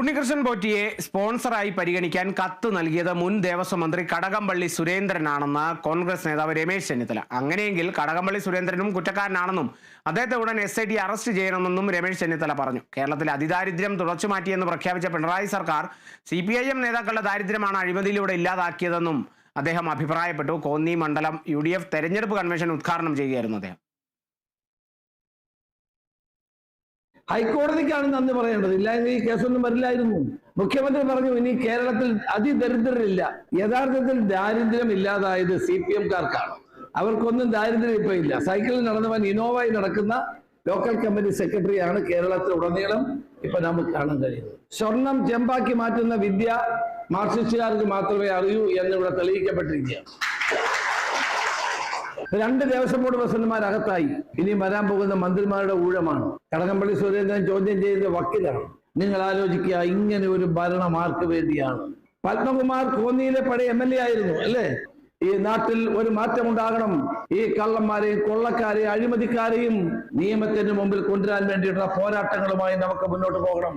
ഉണ്ണികൃഷ്ണൻ പോറ്റിയെ സ്പോൺസറായി പരിഗണിക്കാൻ കത്ത് നൽകിയത് മുൻ ദേവസ്വം മന്ത്രി കടകംപള്ളി സുരേന്ദ്രനാണെന്ന് കോൺഗ്രസ് നേതാവ് രമേശ് ചെന്നിത്തല. അങ്ങനെയെങ്കിൽ കടകംപള്ളി സുരേന്ദ്രനും കുറ്റക്കാരനാണെന്നും അദ്ദേഹത്തെ ഉടൻ എസ് അറസ്റ്റ് ചെയ്യണമെന്നും രമേശ് ചെന്നിത്തല പറഞ്ഞു. കേരളത്തിൽ അതിദാരിദ്ര്യം തുടച്ചു മാറ്റിയെന്ന് പ്രഖ്യാപിച്ച പിണറായി സർക്കാർ സി പി ഐ എം നേതാക്കളുടെ ദാരിദ്ര്യമാണ് അഴിമതിയിലൂടെ ഇല്ലാതാക്കിയതെന്നും അദ്ദേഹം അഭിപ്രായപ്പെട്ടു. കോന്നി മണ്ഡലം യു ഡി എഫ് തെരഞ്ഞെടുപ്പ് കൺവെൻഷൻ ഉദ്ഘാടനം ചെയ്യുകയായിരുന്നു അദ്ദേഹം. ഹൈക്കോടതിക്കാണ് നന്ദി പറയേണ്ടത്. ഇല്ലായെങ്കിൽ ഈ കേസൊന്നും വരില്ലായിരുന്നു. മുഖ്യമന്ത്രി പറഞ്ഞു ഇനി കേരളത്തിൽ അതിദരിദ്രരില്ല. യഥാർത്ഥത്തിൽ ദാരിദ്ര്യം ഇല്ലാതായത് സി പി എംകാർക്കാണ് അവർക്കൊന്നും ദാരിദ്ര്യം ഇപ്പൊ ഇല്ല. സൈക്കിളിൽ നടന്നവൻ ഇനോവയിൽ നടക്കുന്ന ലോക്കൽ കമ്മിറ്റി സെക്രട്ടറിയാണ് കേരളത്തിൽ ഉടനീളം ഇപ്പൊ നമുക്ക് കാണാൻ കഴിയുന്നത്. സ്വർണം ചെമ്പാക്കി മാറ്റുന്ന വിദ്യ മാർക്സിസ്റ്റുകാർക്ക് മാത്രമേ അറിയൂ എന്നിവിടെ തെളിയിക്കപ്പെട്ടിരിക്കുകയാണ്. രണ്ട് ദേവസ്വം ബോർഡ് പ്രസിഡന്റുമാരകത്തായി. ഇനി വരാൻ പോകുന്ന മന്ത്രിമാരുടെ ഊഴമാണ്. കടകംപള്ളി സുരേന്ദ്രൻ ചോദ്യം ചെയ്ത വക്കീലാണ്. നിങ്ങൾ ആലോചിക്കുക ഇങ്ങനെ ഒരു ഭരണം ആർക്ക് വേണ്ടിയാണ്? പത്മകുമാർ കോന്നിയിലെ പഴയ എം എൽ എ ആയിരുന്നു അല്ലേ? ഈ നാട്ടിൽ ഒരു മാറ്റം ഉണ്ടാകണം ഈ കള്ളന്മാരെയും കൊള്ളക്കാരെയും അഴിമതിക്കാരെയും നിയമത്തിന് മുമ്പിൽ കൊണ്ടുവരാൻ വേണ്ടിയിട്ടുള്ള പോരാട്ടങ്ങളുമായി നമുക്ക് മുന്നോട്ട് പോകണം.